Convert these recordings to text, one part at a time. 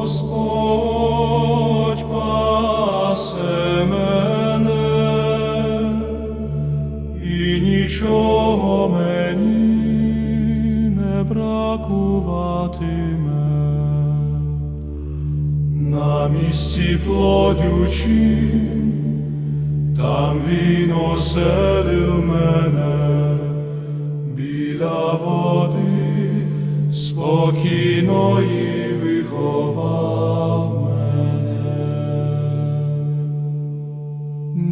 Господь пасе мене, і нічого мені не бракуватиме. На місці плодючим, там він оселив мене біля води спокійної виховав мене.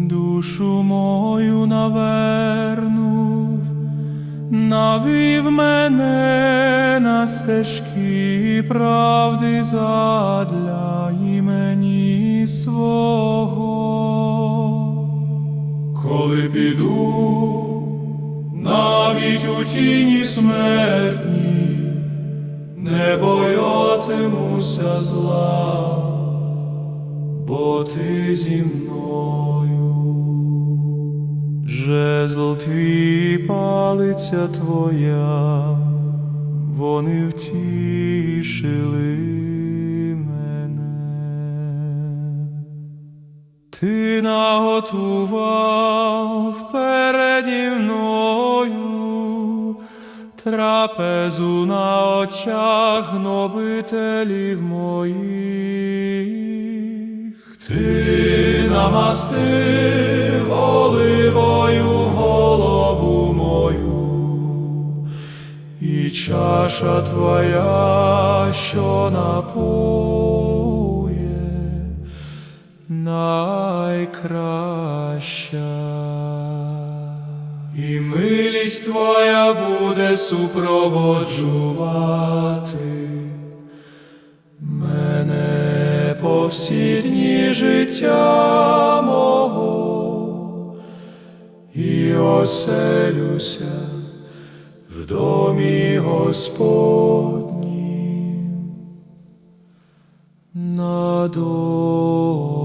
Душу мою навернув, навів мене на стежки правди задля імені свого. Коли піду навіть у тіні смертні, не боятимуся зла, бо ти зі мною. Жезл твій палиця твоя, вони втішили мене. Ти наготував переді мною трапезу на очах гнобителів моїх. Ти намастив оливою голову мою, і чаша твоя, що напоє, найкраща. І милість твоя буде супроводжувати мене по всі дні життя мого, і оселюся в домі Господнім надовго.